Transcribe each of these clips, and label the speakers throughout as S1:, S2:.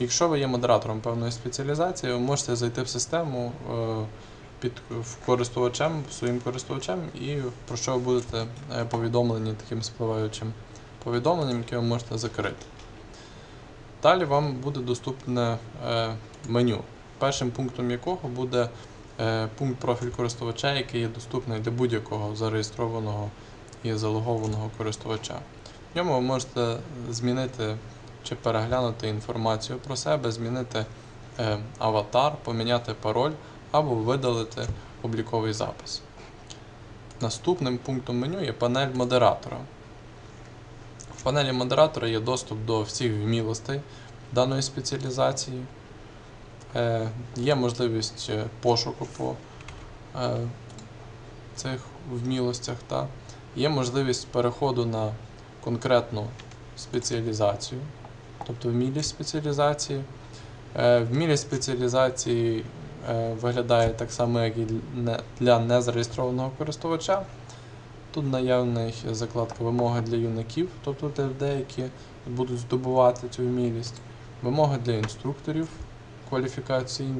S1: Якщо ви є модератором певної спеціалізації, ви можете зайти в систему е, під користувачем, своїм користувачем, і про що ви будете е, повідомлені таким спливаючим повідомленням, яке ви можете закрити. Далі вам буде доступне е, меню, першим пунктом якого буде пункт профіль користувача, який є доступний для будь-якого зареєстрованого і залогованого користувача. В ньому ви можете змінити чи переглянути інформацію про себе, змінити е, аватар, поміняти пароль або видалити обліковий запис. Наступним пунктом меню є панель модератора. В панелі модератора є доступ до всіх вмілостей даної спеціалізації. Е, є можливість е, пошуку по цих вмілостях. Та. Є можливість переходу на конкретну спеціалізацію, тобто вмілість спеціалізації. Е, Вмілість спеціалізації е, виглядає так само, як і для незареєстрованого користувача. Тут наявна закладка вимоги для юнаків, тобто для людей, які будуть здобувати цю вмілість, вимоги для інструкторів кваліфікації,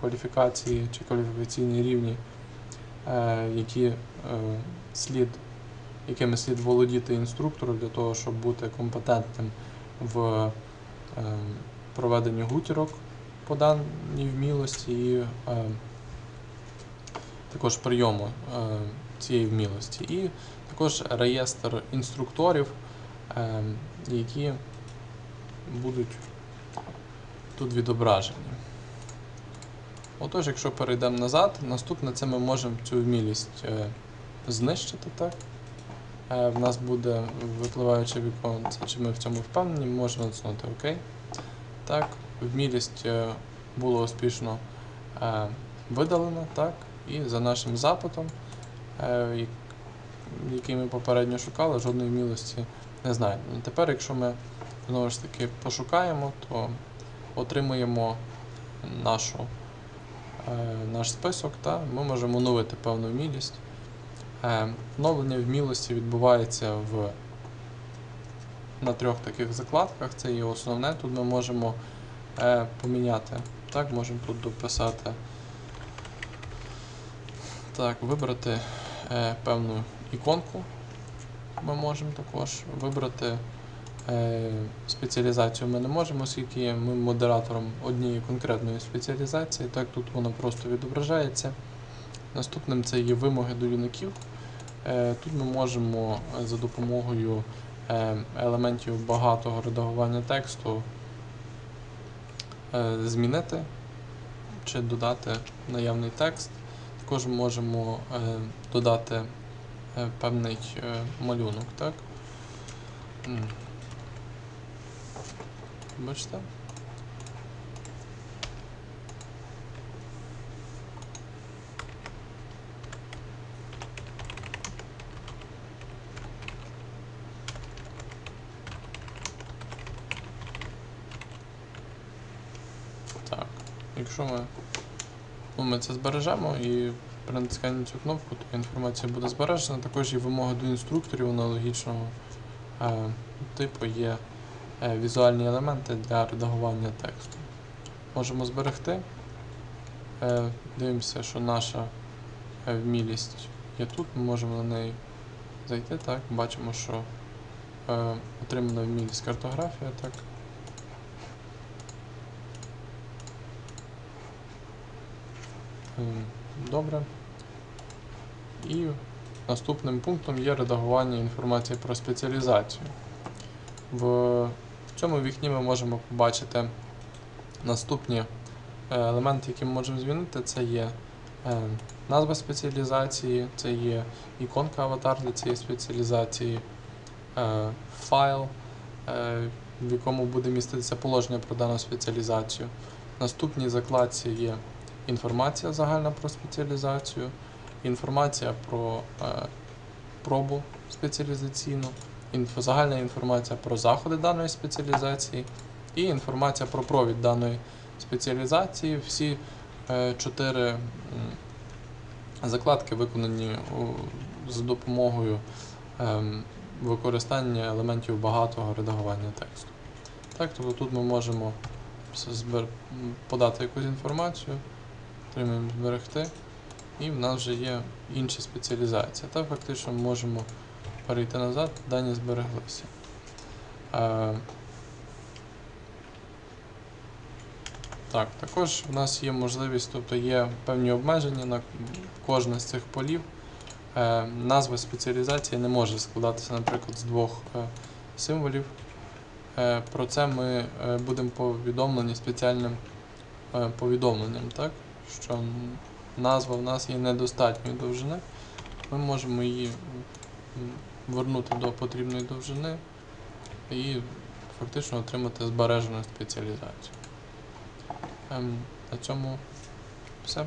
S1: кваліфікації чи кваліфікаційні рівні, е, які, слід, якими слід володіти інструктору для того, щоб бути компетентним в е, проведенні гутірок по даній вмілості і е, також прийому е, цієї вмілості. І також реєстр інструкторів, які будуть тут відображені. Отож, якщо перейдемо назад, наступне це ми можемо цю вмілість знищити. Так? В нас буде випливаюче віконце, чи ми в цьому впевнені, можемо натиснути ОК. Так, вмілість е, було успішно е, видалена, так, і за нашим запитом, е, який ми попередньо шукали, жодної вмілості не знайдено. Тепер, якщо ми знову ж таки пошукаємо, то отримуємо нашу, наш список, та ми можемо оновити певну вмілість. Оновлення вмілості відбувається в, на трьох таких закладках. Це є основне. Тут ми можемо е, поміняти. Так, можемо тут дописати. Так, вибрати е, певну іконку. Ми можемо також вибрати е, спеціалізацію. Ми не можемо, оскільки ми модератором однієї конкретної спеціалізації. Так, тут воно просто відображається. Наступним це є вимоги до юнаків. Е, Тут ми можемо е, за допомогою е, елементів багатого редагування тексту змінити чи додати наявний текст. Також можемо додати певний малюнок. Так? Бачите? Так, якщо ми, ну, ми це збережемо і при цю кнопку, то інформація буде збережена. Також є вимоги до інструкторів аналогічного е, типу є е, візуальні елементи для редагування тексту. Можемо зберегти. Е, дивимося, що наша е, вмілість є тут, ми можемо на неї зайти. Так, бачимо, що е, отримана вмілість картографія. Так. Добре. І наступним пунктом є редагування інформації про спеціалізацію. В, в цьому вікні ми можемо побачити наступні е, елементи, які ми можемо змінити. Це є е, назва спеціалізації, це є іконка аватар для цієї спеціалізації, е, файл, в якому буде міститися положення про дану спеціалізацію. Наступній закладці є інформація загальна про спеціалізацію, інформація про е, пробу спеціалізаційну, загальна інформація про заходи даної спеціалізації і інформація про провід даної спеціалізації. Всі е, чотири закладки виконані за допомогою ем, використання елементів багатого редагування тексту. Так, тобто тут ми можемо подати якусь інформацію, отримуємо зберегти, і в нас вже є інша спеціалізація. Та фактично ми можемо перейти назад, дані збереглися. Е, Так, також у нас є можливість, тобто є певні обмеження на кожне з цих полів. Е, назва спеціалізації не може складатися, наприклад, з двох е, символів. Е, про це ми е, будемо повідомлені спеціальним е, повідомленням, так? Що назва в нас є недостатньої довжини. Ми можемо її вернути до потрібної довжини і фактично отримати збережену спеціалізацію. Ем, на цьому все.